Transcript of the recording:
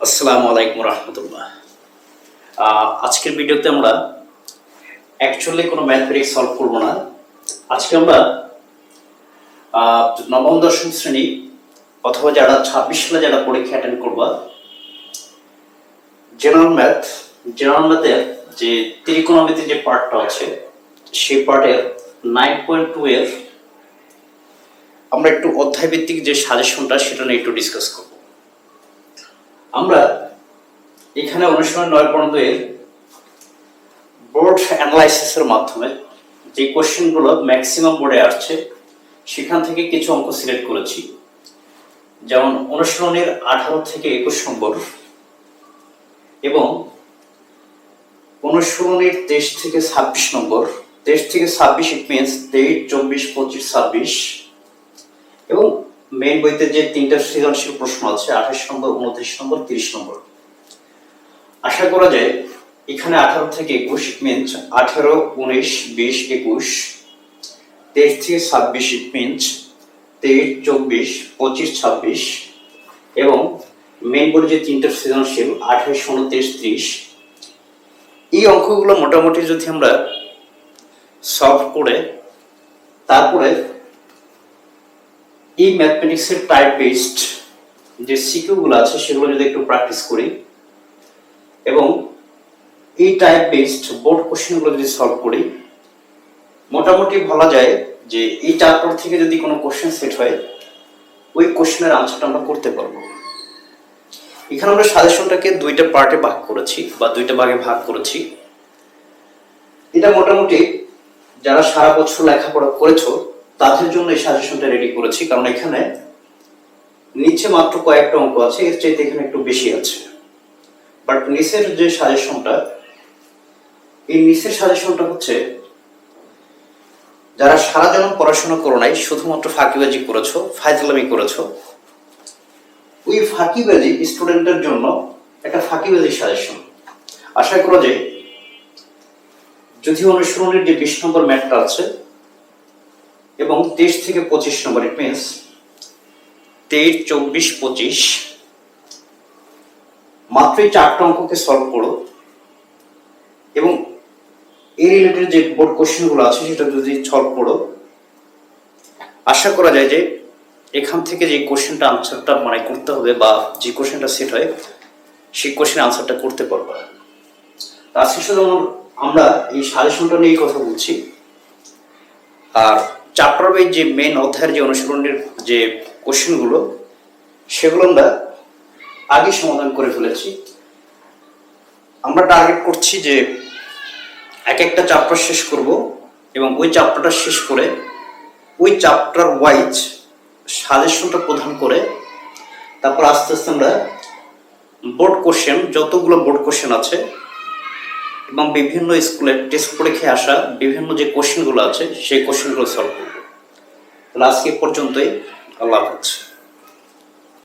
আসসালামু আলাইকুম রহমতুল্লাহ। আজকের ভিডিওতে আমরা অ্যাকচুয়ালি কোনো ম্যাথমেটিক্স সলভ করব না। আজকে আমরা নবম, দশম শ্রেণি অথবা যারা ছাব্বিশ সালে যারা পরীক্ষা অ্যাটেন্ড করবা জেনারেল ম্যাথ জেনারেল ম্যাথের যে ত্রিকোণমিতির যে পার্টটা আছে, সেই পার্টের নাইন পয়েন্ট টু এর আমরা একটু অধ্যায়ভিত্তিক যে সাজেশনটা সেটা নিয়ে একটু ডিসকাস করব। আমরা এখানে অনুশীলন নয়, পর্যন্ত এর বোর্ড অ্যানালাইসিসের মাধ্যমে যে কোশ্চেনগুলো ম্যাক্সিমাম বোর্ডে আসছে, সেখান থেকে কিছু অঙ্ক সিলেক্ট করেছি। যেমন অনুশীলনের আঠারো থেকে একুশ নম্বর। এবং অনুশীলনের তেইশ থেকে ছাব্বিশ নম্বর। তেইশ থেকে ছাব্বিশ ইট মিনস তেইশ, চব্বিশ, পঁচিশ, ছাব্বিশ। এবং মেইন বইতে যে তিনটা সৃজনশীল প্রশ্ন আছে, আঠাশ নম্বর, উনত্রিশ নম্বর, তিরিশ নম্বর। আশা করা যায় এখানে আঠারো থেকে একুশ মিনস আঠারো, উনিশ, বিশ, একুশ, তেইশ থেকে ছাব্বিশ মিনস তেইশ, চব্বিশ, পঁচিশ, ছাব্বিশ এবং মেইন বোর্ডে যে তিনটা সৃজনশীল, আঠাশ, উনত্রিশ, ত্রিশ, এই অঙ্কগুলো মোটামুটি যদি আমরা সলভ করে তারপরে এই ম্যাথমেটিক্সের টাইপ বেসড যে সিকিউগুলো আছে, সেগুলো যদি একটু প্র্যাকটিস করি, এবং এই টাইপ বেসড বোর্ড কোশ্চেনগুলো যদি সলভ করি, মোটামুটি বলা যায় যে এই চ্যাপ্টার থেকে যদি কোনো কোশ্চেন সেট হয়, ওই কোশ্চেনের আনসারটা আমরা করতে পারব। এখানে আমরা সাজেশনটাকে দুইটা পার্টে ভাগ করেছি, বা দুইটা ভাগে ভাগ করেছি। এটা মোটামুটি যারা সারা বছর লেখাপড়া করেছ তাদের জন্য এই সাজেশনটা রেডি করেছি। কারণ এখানে নিচে মাত্র কয়েকটা অঙ্ক আছে, এর চাইতে এখানে একটু বেশি আছে। বাট নিচের যে সাজেশনটা এই নিচের সাজেশনটা হচ্ছে, যারা সারা জনম পড়াশোনা করো নাই, শুধুমাত্র ফাঁকিবাজি করেছ, ফাইজলামি করেছ, ওই ফাঁকিবাজি স্টুডেন্টের জন্য একটা ফাঁকিবাজি সাজেশন আশা করো যে যদি অনুসরণের যে বিশ নম্বর ম্যাটটা আছে এবং তেইশ থেকে পঁচিশ নম্বর ইট মিনস তেইশ, চব্বিশ, পঁচিশ। মাত্র এই চারটা অঙ্ককে সলভ করো। এবং এই রিলেটেড যে বোর্ড কোশ্চেনগুলো আছে, সেটা যদি সলভ করো, আশা করা যায় যে এখান থেকে যে কোশ্চেনটা আনসারটা মানে করতে হবে বা যে কোশ্চেনটা সেট হয়, সেই কোশ্চেন আনসারটা করতে পারবে। আজকে শুধু আমরা এই সাজেশনটা নিয়েই কথা বলছি। আর ওয়াইজ যে মেন অধ্যায়ের যে অনুসরণের যে কোশ্চেনগুলো সেগুলো আমরা আগে সমাধান করে ফেলেছি। আমরা টার্গেট করছি যে এক একটা চ্যাপ্টার শেষ করব এবং ওই চ্যাপ্টারটা শেষ করে ওই চ্যাপ্টার ওয়াইজ সাজেশনটা প্রদান করে তারপর আস্তে আস্তে আমরা বোর্ড কোশ্চেন যতগুলো বোর্ড কোশ্চেন আছে এবং বিভিন্ন স্কুলের টেস্ট পরীক্ষায় আসা বিভিন্ন যে কোশ্চেনগুলো আছে, সেই কোশ্চেনগুলো সলভ করব। তাহলে আজকে পর্যন্তই। আল্লাহ হাফেজ।